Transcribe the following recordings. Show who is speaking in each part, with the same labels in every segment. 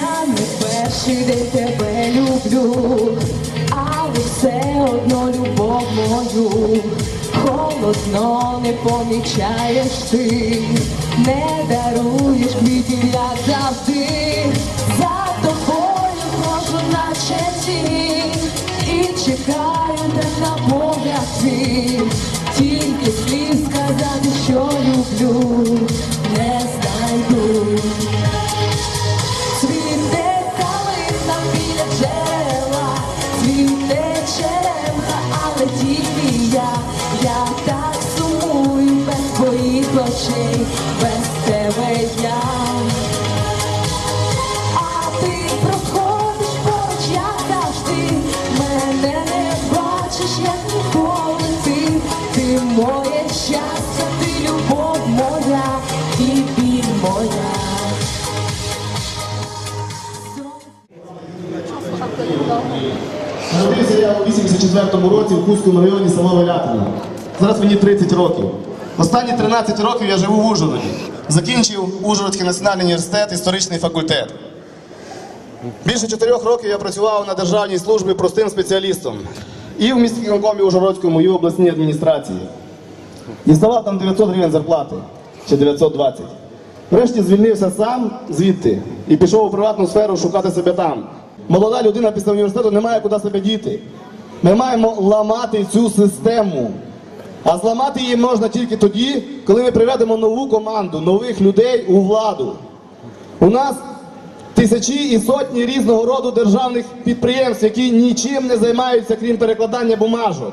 Speaker 1: Я не перший день тебе люблю, але все одно любов мою. Холодно не помічаєш ти, не даруєш квітів, як завжди. За тобою хожу наче тінь і чекаю так на погляд твій. Тільки слів сказати, що люблю, не знайду. Без тебе я. А ти проходиш поруч, як мене не бачиш, як ніколи ти, ти моє щастя, ти любов моя і біль моя.
Speaker 2: Народився я у 84-му році в Кузькому районі село Валятино. Зараз мені 30 років. Останні 13 років я живу в Ужгороді. Закінчив Ужгородський національний університет, історичний факультет. Більше чотирьох років я працював на державній службі простим спеціалістом. І в міській виконкомі Ужгородському, і в обласній адміністрації. Діставав там 900 гривень зарплати, чи 920. Врешті звільнився сам звідти і пішов у приватну сферу шукати себе там. Молода людина після університету не має куди себе діти. Ми маємо ламати цю систему. А зламати її можна тільки тоді, коли ми приведемо нову команду, нових людей у владу. У нас тисячі і сотні різного роду державних підприємств, які нічим не займаються, крім перекладання бумажок.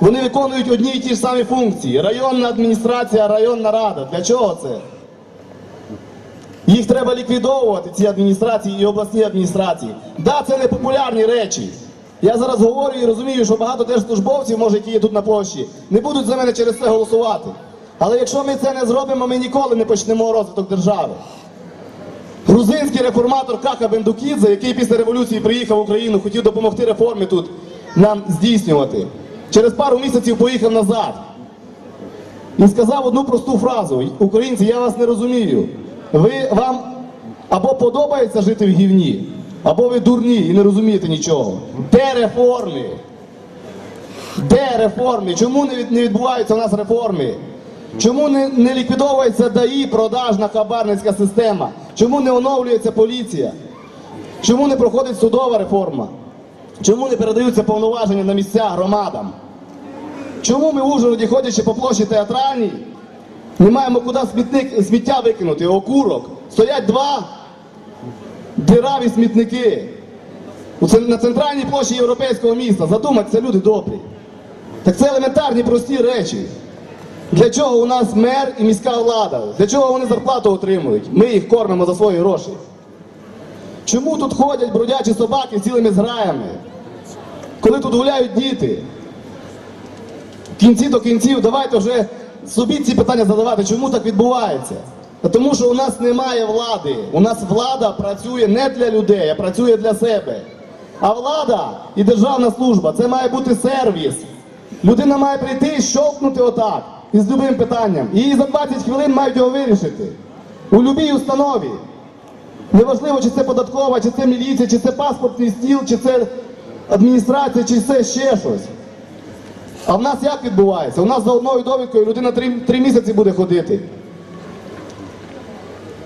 Speaker 2: Вони виконують одні і ті ж самі функції. Районна адміністрація, районна рада. Для чого це? Їх треба ліквідовувати, ці адміністрації і обласні адміністрації. Да, це не популярні речі. Я зараз говорю і розумію, що багато держслужбовців, може, які є тут на площі, не будуть за мене через це голосувати. Але якщо ми це не зробимо, ми ніколи не почнемо розвиток держави. Грузинський реформатор Кака Бендукідзе, який після революції приїхав в Україну, хотів допомогти реформі тут нам здійснювати. Через пару місяців поїхав назад. І сказав одну просту фразу: Українці, я вас не розумію. Ви вам або подобається жити в гівні, або ви дурні і не розумієте нічого. Де реформи? Де реформи? Чому не від- не відбуваються у нас реформи? Чому не, не ліквідовується ДАІ, продажна хабарницька система? Чому не оновлюється поліція? Чому не проходить судова реформа? Чому не передаються повноваження на місця громадам? Чому ми в Ужгороді, ходячи по площі театральній, не маємо куди смітник, сміття викинути, окурок? Стоять два дираві смітники. На центральній площі європейського міста. Задумайтеся, люди добрі. Так це елементарні прості речі. Для чого у нас мер і міська влада? Для чого вони зарплату отримують? Ми їх кормимо за свої гроші. Чому тут ходять бродячі собаки з цілими зграями? Коли тут гуляють діти? В кінці до кінців давайте вже собі ці питання задавати, чому так відбувається. Тому що у нас немає влади. У нас влада працює не для людей, а працює для себе. А влада і державна служба це має бути сервіс. Людина має прийти і щовкнути отак із любим питанням. І її за 20 хвилин мають його вирішити. У будь-якій установі. Неважливо, чи це податкова, чи це міліція, чи це паспортний стіл, чи це адміністрація, чи це ще щось. А в нас як відбувається? У нас за одною довідкою людина три, три місяці буде ходити.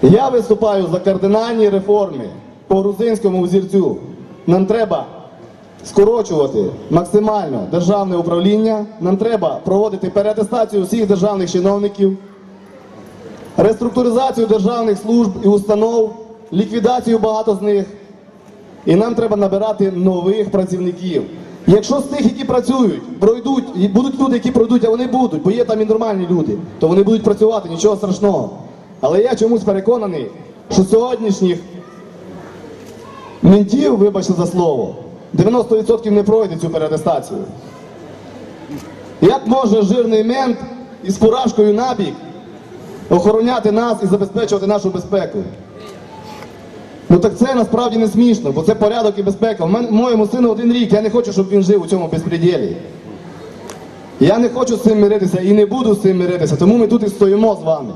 Speaker 2: Я виступаю за кардинальні реформи по грузинському взірцю. Нам треба скорочувати максимально державне управління, нам треба проводити переатестацію всіх державних чиновників, реструктуризацію державних служб і установ, ліквідацію багато з них. І нам треба набирати нових працівників. Якщо з тих, які працюють, пройдуть, і будуть люди, які пройдуть, а вони будуть, бо є там і нормальні люди, то вони будуть працювати, нічого страшного. Але я чомусь переконаний, що сьогоднішніх ментів, вибачте за слово, 90% не пройде цю переатестацію. Як може жирний мент із фуражкою набік охороняти нас і забезпечувати нашу безпеку? Ну так це насправді не смішно, бо це порядок і безпека. У моєму сину один рік, я не хочу, щоб він жив у цьому безпреділі. Я не хочу з цим миритися і не буду з цим миритися, тому ми тут і стоїмо з вами.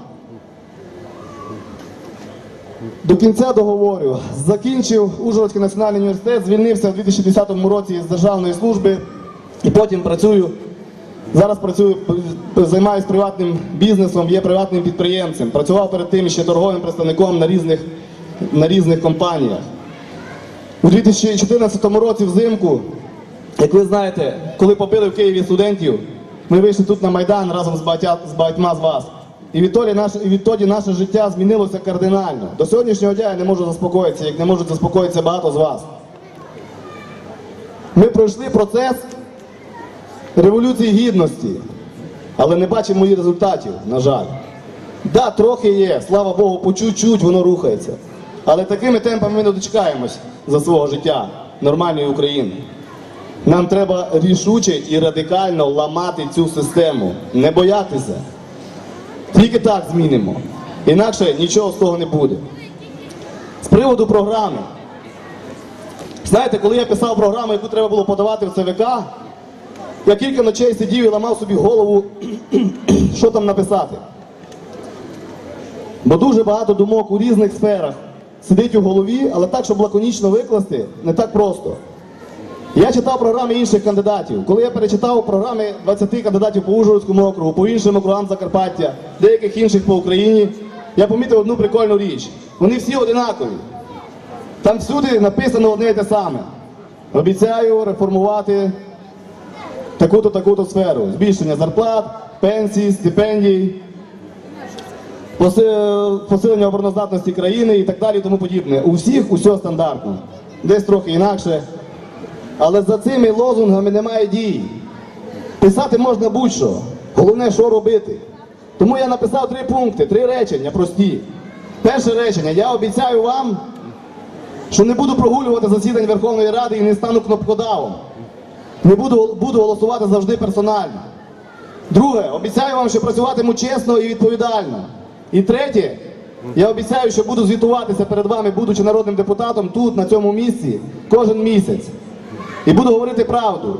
Speaker 2: До кінця договорю. Закінчив Ужгородський національний університет, звільнився в 2010 році з державної служби і потім працюю. Зараз працюю, займаюся приватним бізнесом, є приватним підприємцем. Працював перед тим ще торговим представником на різних, на різних компаніях. У 2014 році взимку, як ви знаєте, коли побили в Києві студентів, ми вийшли тут на Майдан разом з багатьма з вас. І відтоді, наше, і відтоді наше життя змінилося кардинально. До сьогоднішнього дня я не можу заспокоїтися, як не можуть заспокоїтися багато з вас. Ми пройшли процес революції гідності, але не бачимо її результатів, на жаль. Да, трохи є, слава Богу, по чуть-чуть воно рухається. Але такими темпами ми не дочекаємось за свого життя нормальної України. Нам треба рішуче і радикально ламати цю систему, не боятися. Тільки так змінимо. Інакше нічого з того не буде. З приводу програми. Знаєте, коли я писав програму, яку треба було подавати в ЦВК, я кілька ночей сидів і ламав собі голову, що там написати. Бо дуже багато думок у різних сферах сидить у голові, але так, щоб лаконічно викласти, не так просто. Я читав програми інших кандидатів. Коли я перечитав програми 20 кандидатів по Ужгородському округу, по іншим округам Закарпаття, деяких інших по Україні, я помітив одну прикольну річ. Вони всі одинакові. Там всюди написано одне і те саме. Обіцяю реформувати таку-то, таку-то сферу. Збільшення зарплат, пенсій, стипендій, поси- посилення обороноздатності країни і так далі і тому подібне. У всіх усе стандартно. Десь трохи інакше. Але за цими лозунгами немає дій. Писати можна будь-що. Головне, що робити. Тому я написав три пункти, три речення прості. Перше речення. Я обіцяю вам, що не буду прогулювати засідань Верховної Ради і не стану кнопкодавом. Не буду, буду голосувати завжди персонально. Друге, обіцяю вам, що працюватиму чесно і відповідально. І третє, я обіцяю, що буду звітуватися перед вами, будучи народним депутатом тут, на цьому місці, кожен місяць. І буду говорити правду.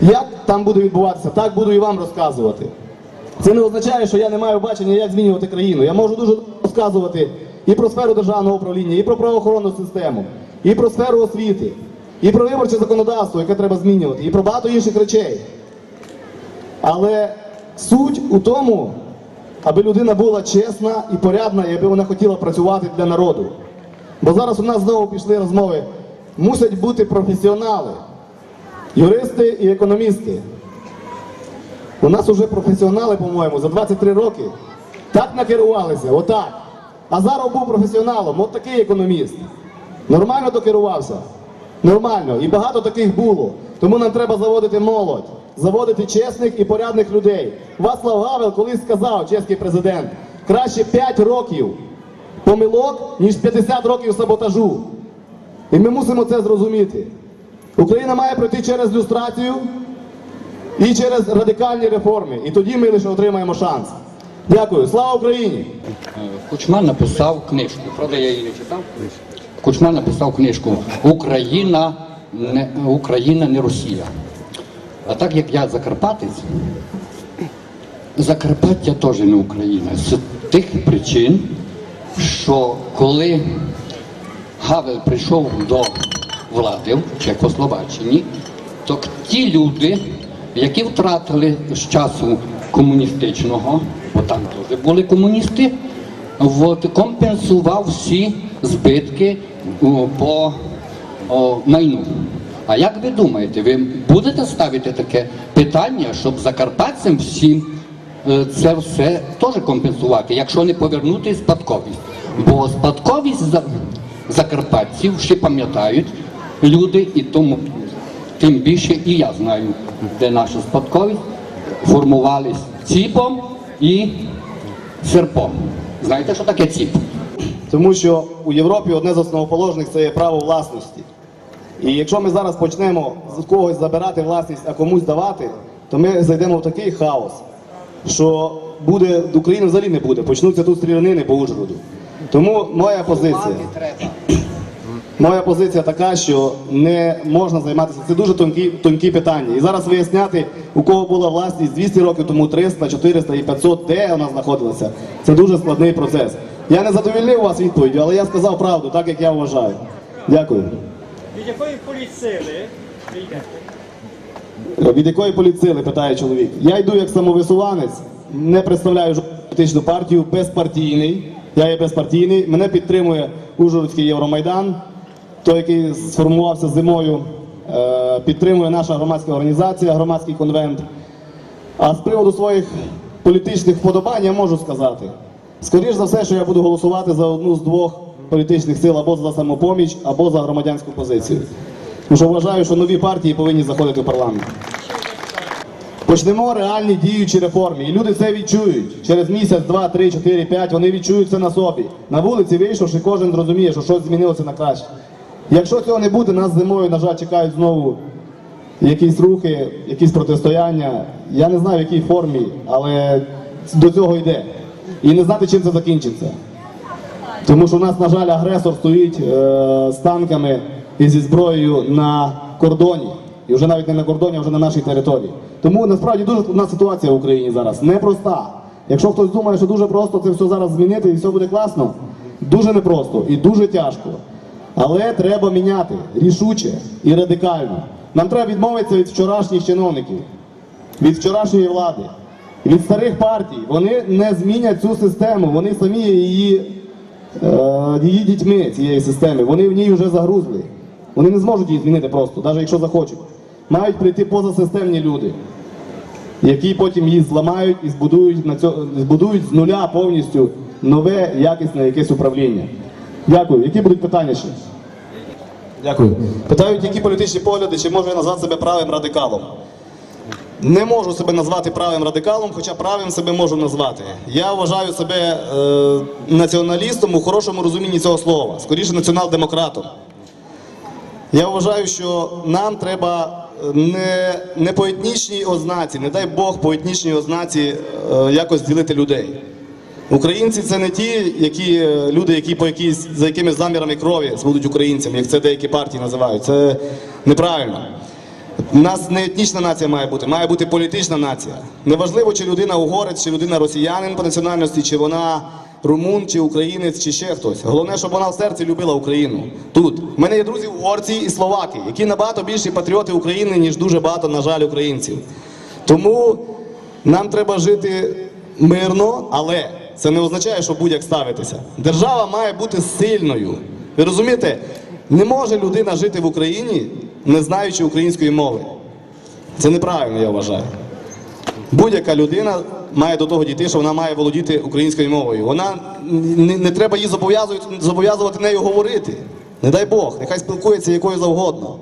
Speaker 2: Як там буде відбуватися, так буду і вам розказувати. Це не означає, що я не маю бачення, як змінювати країну. Я можу дуже розказувати і про сферу державного управління, і про правоохоронну систему, і про сферу освіти, і про виборче законодавство, яке треба змінювати, і про багато інших речей. Але суть у тому, аби людина була чесна і порядна, і аби вона хотіла працювати для народу. Бо зараз у нас знову пішли розмови. Мусять бути професіонали, юристи і економісти. У нас вже професіонали, по-моєму, за 23 роки так накерувалися, отак. А зараз був професіоналом, от такий економіст. Нормально докерувався? Нормально. І багато таких було. Тому нам треба заводити молодь, заводити чесних і порядних людей. Вацлав Гавел колись сказав, чеський президент, краще 5 років помилок, ніж 50 років саботажу. І ми мусимо це зрозуміти. Україна має пройти через люстрацію і через радикальні реформи. І тоді ми лише отримаємо шанс. Дякую. Слава Україні!
Speaker 3: Кучма написав книжку, правда, я її не читав. Кучма написав книжку Україна не, Україна не Росія. А так як я Закарпатець, Закарпаття теж не Україна. З тих причин, що коли Гавел прийшов до влади в Чехословаччині, то ті люди, які втратили з часу комуністичного, бо там теж були комуністи, от, компенсував всі збитки по о, майну. А як ви думаєте, ви будете ставити таке питання, щоб закарпатцям всім е, це все теж компенсувати, якщо не повернути спадковість? Бо спадковість закарпатців ще пам'ятають люди, і тому тим більше і я знаю, де наша спадковість формувались ціпом і серпом. Знаєте, що таке ціп?
Speaker 2: Тому що у Європі одне з основоположних це є право власності. І якщо ми зараз почнемо з когось забирати власність, а комусь давати, то ми зайдемо в такий хаос, що буде України взагалі не буде. Почнуться тут стрілянини по Ужгороду. Тому моя позиція. Моя позиція така, що не можна займатися. Це дуже тонкі, тонкі питання. І зараз виясняти, у кого була власність 200 років тому, 300, 400 і 500, де вона знаходилася. Це дуже складний процес. Я не задовільнив вас відповіддю, але я сказав правду, так як я вважаю. Дякую.
Speaker 4: Від якої ви йдете?
Speaker 2: Від якої політсили, питає чоловік. Я йду як самовисуванець, не представляю жодну політичну партію, безпартійний. Я є безпартійний. Мене підтримує Ужгородський Євромайдан, той, який сформувався зимою. Е, Підтримує наша громадська організація, громадський конвент. А з приводу своїх політичних вподобань я можу сказати. Скоріше за все, що я буду голосувати за одну з двох політичних сил або за самопоміч, або за громадянську позицію. Тому що вважаю, що нові партії повинні заходити в парламент. Почнемо реальні діючі реформи. І люди це відчують. Через місяць, два, три, чотири, п'ять вони відчують це на собі. На вулиці вийшовши, кожен зрозуміє, що щось змінилося на краще. Якщо цього не буде, нас зимою, на жаль, чекають знову якісь рухи, якісь протистояння. Я не знаю в якій формі, але до цього йде. І не знати, чим це закінчиться. Тому що в нас, на жаль, агресор стоїть е, з танками і зі зброєю на кордоні. І вже навіть не на кордоні, а вже на нашій території. Тому насправді дуже складна ситуація в Україні зараз. Непроста. Якщо хтось думає, що дуже просто це все зараз змінити і все буде класно, дуже непросто і дуже тяжко. Але треба міняти рішуче і радикально. Нам треба відмовитися від вчорашніх чиновників, від вчорашньої влади, від старих партій. Вони не змінять цю систему, вони самі її е, її дітьми цієї системи. Вони в ній вже загрузли. Вони не зможуть її змінити просто, навіть якщо захочуть. Мають прийти позасистемні люди, які потім її зламають і збудують, на цьо, збудують з нуля повністю нове, якісне якесь управління. Дякую. Які будуть питання ще? Дякую. Питають, які політичні погляди, чи можу я назвати себе правим радикалом? Не можу себе назвати правим радикалом, хоча правим себе можу назвати. Я вважаю себе е, націоналістом у хорошому розумінні цього слова, скоріше націонал-демократом. Я вважаю, що нам треба е, не, не по етнічній ознаці, не дай Бог по етнічній ознаці е, якось ділити людей. Українці це не ті, які е, люди, які по якісь за якимись замірами крові будуть українцями, як це деякі партії називають. Це неправильно. У нас не етнічна нація має бути, має бути політична нація. Неважливо, чи людина угорець, чи людина росіянин по національності, чи вона румун, чи українець, чи ще хтось. Головне, щоб вона в серці любила Україну. Тут. У мене є друзі угорці і словаки, які набагато більші патріоти України, ніж дуже багато, на жаль, українців. Тому нам треба жити мирно, але це не означає, що будь-як ставитися. Держава має бути сильною. Ви розумієте, не може людина жити в Україні, не знаючи української мови. Це неправильно, я вважаю. Будь-яка людина має до того дійти, що вона має володіти українською мовою. Вона не, не треба її зобов'язувати, зобов'язувати нею говорити. Не дай Бог, нехай спілкується якою завгодно.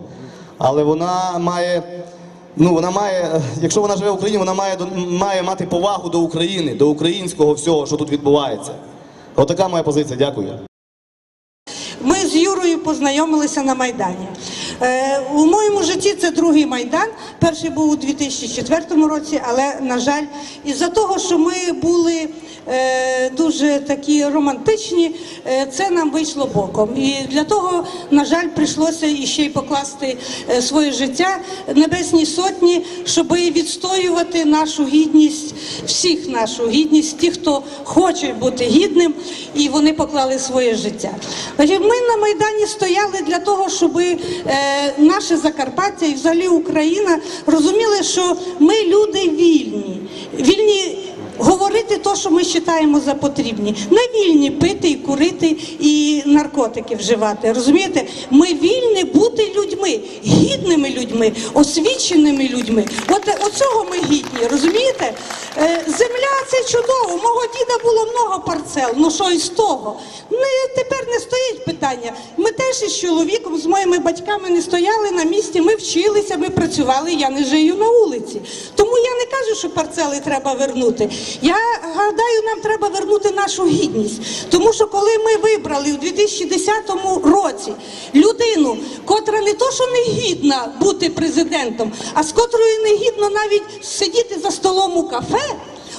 Speaker 2: Але вона має, ну вона має, якщо вона живе в Україні, вона має, має мати повагу до України, до українського всього, що тут відбувається. Отака моя позиція. Дякую.
Speaker 5: Ми з Юрою познайомилися на Майдані. Е, у моєму житті це другий майдан. Перший був у 2004 році, але, на жаль, із-за того, що ми були дуже такі романтичні, е, це нам вийшло боком. І для того, на жаль, прийшлося іще й покласти е, своє життя небесній сотні, щоб відстоювати нашу гідність, всіх нашу гідність, ті, хто хоче бути гідним, і вони поклали своє життя. Ми на Майдані стояли для того, щоб е, наше Закарпаття і взагалі Україна розуміли, що ми люди вільні. Вільні говорити те, що ми вважаємо за потрібні. Не вільні пити і курити і наркотики вживати. Розумієте? Ми вільні бути людьми, гідними людьми, освіченими людьми. От оцього ми гідні, розумієте? Е, земля це чудово. Мого діда було много парцел. Ну що із того? Не, тепер не стоїть питання. Ми теж із чоловіком, з моїми батьками не стояли на місці. Ми вчилися, ми працювали. Я не жию на вулиці. Тому я не кажу, що парцели треба вернути. Я гадаю, нам треба вернути нашу гідність. Тому що коли ми вибрали у 2010 році людину, котра не то, що не гідна бути президентом, а з котрою не гідно навіть сидіти за столом у кафе.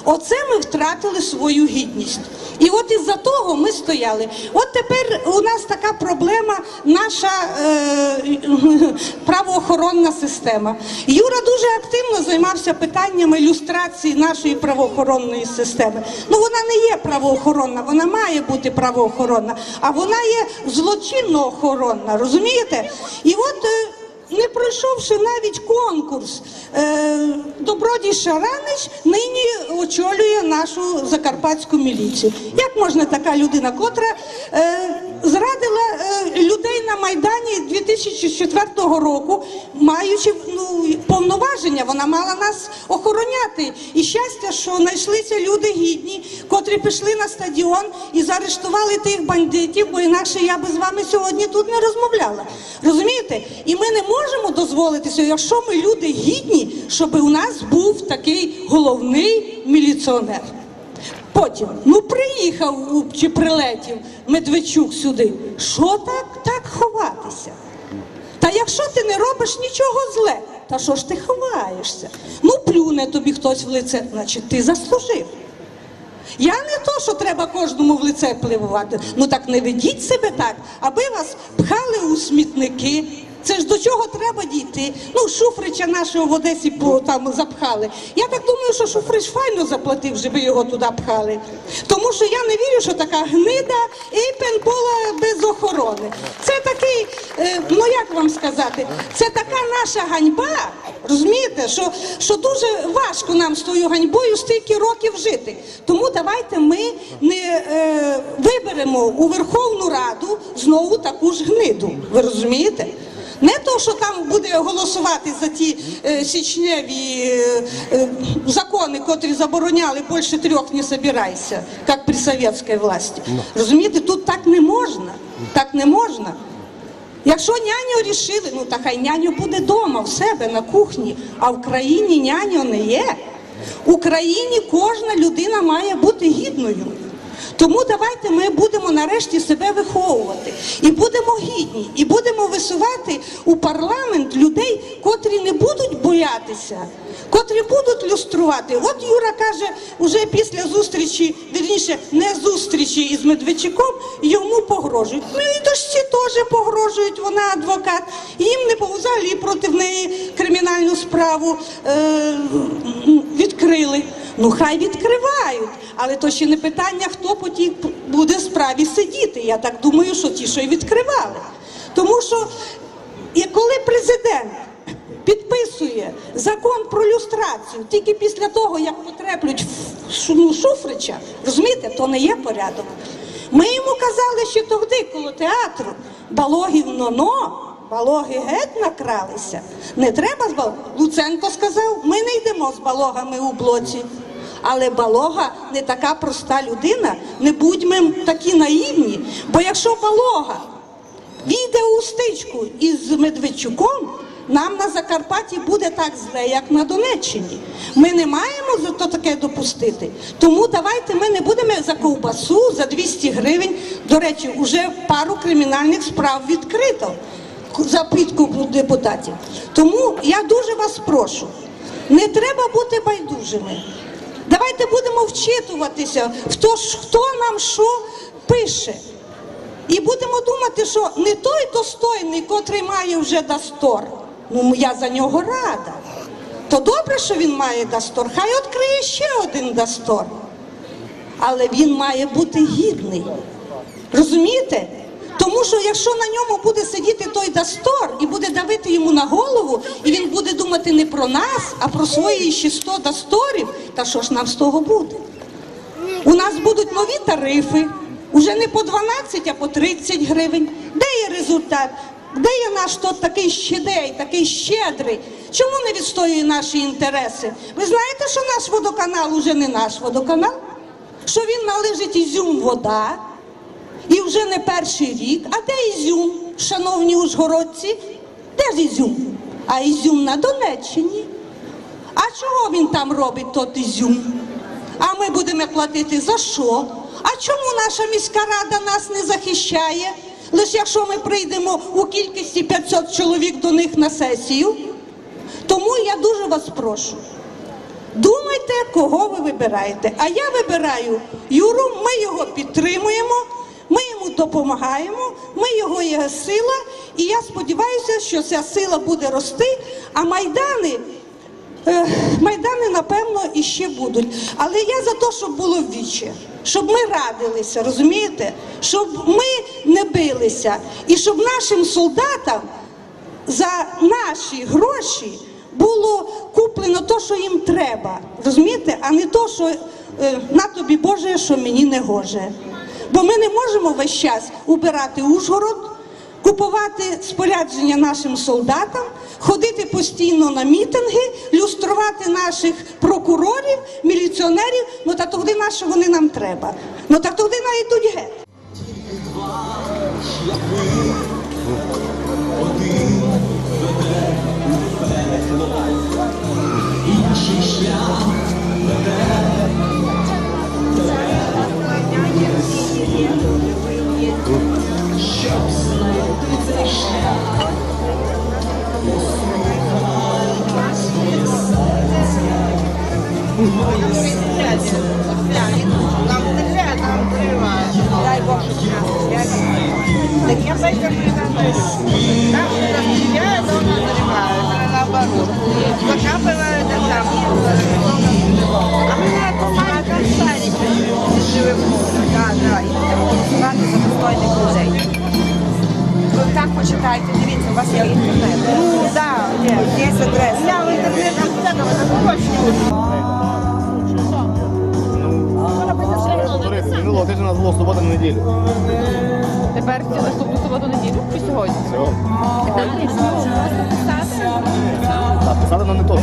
Speaker 5: Оце ми втратили свою гідність. І от із-за того ми стояли. От тепер у нас така проблема, наша е, правоохоронна система. Юра дуже активно займався питаннями люстрації нашої правоохоронної системи. Ну вона не є правоохоронна, вона має бути правоохоронна, а вона є злочинно охоронна, розумієте? І от. е, не пройшовши навіть конкурс, е, Добродій Шаранич нині очолює нашу закарпатську міліцію. Як можна така людина, котра е, зрадила е, людей на Майдані 2004 року, маючи ну, повноваження, вона мала нас охороняти. І щастя, що знайшлися люди гідні, котрі пішли на стадіон і заарештували тих бандитів, бо інакше я би з вами сьогодні тут не розмовляла. Розумієте? І ми не можемо дозволитися, якщо ми люди гідні, щоб у нас був такий головний міліціонер. Потім, ну приїхав чи прилетів Медведчук сюди. Що так, так ховатися? Та якщо ти не робиш нічого зле, та що ж ти ховаєшся? Ну плюне тобі хтось в лице, значить ти заслужив. Я не то, що треба кожному в лице пливувати. Ну так не ведіть себе так, аби вас пхали у смітники. Це ж до чого треба дійти? Ну, Шуфрича нашого в Одесі по- там запхали. Я так думаю, що Шуфрич файно заплатив, щоб його туди пхали. Тому що я не вірю, що така гнида Ейпен була без охорони. Це такий, е, ну як вам сказати, це така наша ганьба, розумієте, що, що дуже важко нам з тою ганьбою стільки років жити. Тому давайте ми не е, виберемо у Верховну Раду знову таку ж гниду. Ви розумієте? Не то, що там буде голосувати за ті е, січневі е, е, закони, котрі забороняли більше трьох не собирайся, як при совєтській власті. Розумієте, тут так не можна. Так не можна. Якщо няню рішили, ну та хай няню буде вдома, в себе на кухні, а в країні няню не є. В Україні кожна людина має бути гідною. Тому давайте ми будемо нарешті себе виховувати і будемо гідні, і будемо висувати у парламент людей, котрі не будуть боятися, котрі будуть люструвати. От Юра каже, уже після зустрічі, вірніше, не зустрічі із Медведчуком, йому погрожують. Ну і дочці теж погрожують, вона адвокат. Їм не по- взагалі проти неї кримінальну справу е, відкрили. Ну хай відкривають, але то ще не питання, хто по тій буде справі сидіти. Я так думаю, що ті, що й відкривали. Тому що і коли президент підписує закон про люстрацію тільки після того, як потреплють в Шу- ну, Шуфрича, розумієте, то не є порядок. Ми йому казали ще тоді, коло театру, балогів но-но, балоги геть накралися. Не треба з балогами. Луценко сказав, ми не йдемо з балогами у блоці. Але Балога не така проста людина, не будьмо такі наївні. Бо якщо Балога війде у стичку із Медведчуком, нам на Закарпатті буде так зле, як на Донеччині. Ми не маємо за то таке допустити. Тому давайте ми не будемо за ковбасу за 200 гривень. До речі, вже пару кримінальних справ відкрито за підкуп депутатів. Тому я дуже вас прошу, не треба бути байдужими. Давайте будемо вчитуватися в то, ж, хто нам що пише. І будемо думати, що не той достойний, котрий має вже Дастор. Ну я за нього рада. То добре, що він має Дастор. Хай відкриє ще один Дастор. Але він має бути гідний. Розумієте? Тому що якщо на ньому буде сидіти той Дастор і буде давити йому на голову, і він буде думати не про нас, а про свої ще 100 Дасторів, та що ж нам з того буде? У нас будуть нові тарифи, уже не по 12, а по 30 гривень. Де є результат? Де є наш тот такий щедей, такий щедрий? Чому не відстоює наші інтереси? Ви знаєте, що наш водоканал уже не наш водоканал? Що він належить ізюм вода, і вже не перший рік. А де Ізюм, шановні ужгородці? Де ж Ізюм? А Ізюм на Донеччині. А чого він там робить тот Ізюм? А ми будемо платити за що? А чому наша міська рада нас не захищає? Лише якщо ми прийдемо у кількості 500 чоловік до них на сесію. Тому я дуже вас прошу. Думайте кого ви вибираєте. А я вибираю Юру, ми його підтримуємо, ми йому допомагаємо, ми його є сила, і я сподіваюся, що ця сила буде рости, а майдани. Е, Майдани, напевно, іще будуть. Але я за те, щоб було віче, щоб ми радилися, розумієте? Щоб ми не билися, і щоб нашим солдатам за наші гроші було куплено те, що їм треба. Розумієте? А не то, що е, на тобі Боже, що мені не гоже. Бо ми не можемо весь час убирати Ужгород, купувати спорядження нашим солдатам, ходити постійно на мітинги, люструвати наших прокурорів, міліціонерів. Ну та тоді на що вони нам треба? Ну так тоді найдуть геть.
Speaker 6: Дай
Speaker 7: чи сьогодні?
Speaker 2: Так, писати нам не то.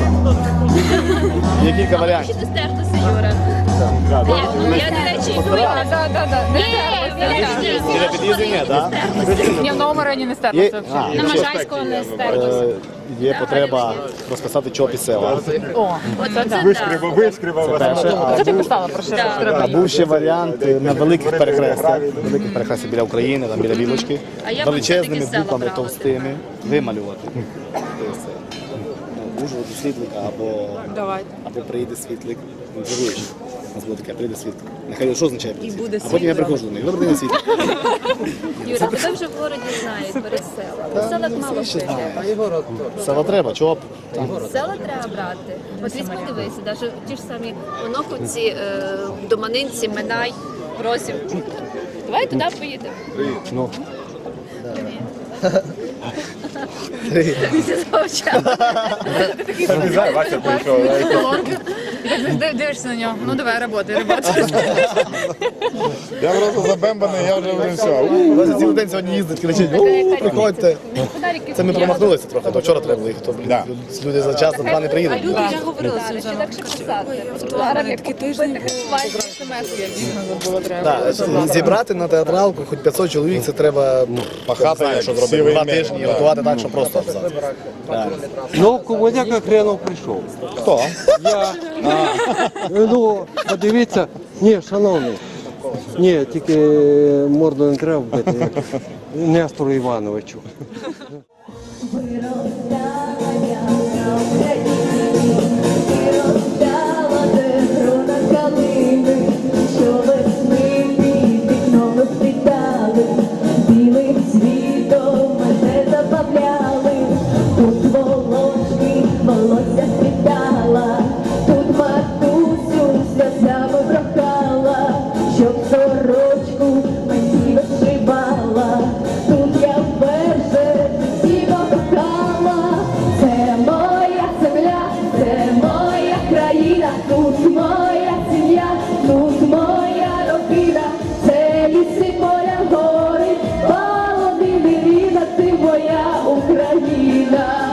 Speaker 2: Є кілька варіантів.
Speaker 8: Стертися, Юра. Я, до речі, йду.
Speaker 7: Так, так, так.
Speaker 8: Ні,
Speaker 2: Біля під'їзду ні, так?
Speaker 7: Ні, в новому районі не стерлося.
Speaker 8: на Можайського не стертися.
Speaker 2: Е, є потреба розписати чопі села.
Speaker 7: О, це так.
Speaker 4: Вишкрива
Speaker 2: Це перше. А,
Speaker 7: Це ти писала про що
Speaker 8: Так.
Speaker 7: треба.
Speaker 2: а був ще варіант е, на великих перехрестях, великих перехрестях біля України, там біля Білочки,
Speaker 8: А я вам
Speaker 2: величезними
Speaker 8: все-таки села
Speaker 2: буквами
Speaker 8: брала.
Speaker 2: товстими вималювати. Це. Ну, Ужгород світлик або,
Speaker 7: Давайте.
Speaker 2: або прийде світлик. Жируючий. У нас було таке, прийде світлик. Нехай що означає? І буде а потім я приходжу до них. Добрий день, світлик.
Speaker 8: Юра, тебе вже в городі знають перед селом. У селах мало
Speaker 2: Ще
Speaker 8: хто йде.
Speaker 2: знає. Села треба, чоп.
Speaker 8: Села треба брати. От візьми дивися, навіть ті ж самі оноховці, е, доманинці, Минай, Просів. Давай туди поїдемо.
Speaker 2: Ну.
Speaker 8: Всі замовчали.
Speaker 4: Вася прийшов.
Speaker 7: Завжди дивишся на нього. Ну давай, роботи, роботи.
Speaker 4: Я просто забембаний, я вже вже все.
Speaker 2: нас цілий день сьогодні їздить, кричить, «У, приходьте. Це ми промахнулися трохи, то вчора треба було їхати, то
Speaker 4: Да.
Speaker 2: люди за час на два не приїдуть.
Speaker 8: А Люди вже говорили, що легше писати.
Speaker 7: Такий тиждень. СМС я дійсно забула треба.
Speaker 2: Так, зібрати на театралку хоч 500 чоловік, це треба ну,
Speaker 4: Пахати,
Speaker 2: що зробити. Два тижні і готувати так, що просто абзац. Реально.
Speaker 9: Ну, Комуняка хренов прийшов.
Speaker 2: Хто?
Speaker 9: Я. Ну, подивіться. Ні, шановний. Ні, тільки морду не треба вбити. Нестору Івановичу.
Speaker 1: моя Україна.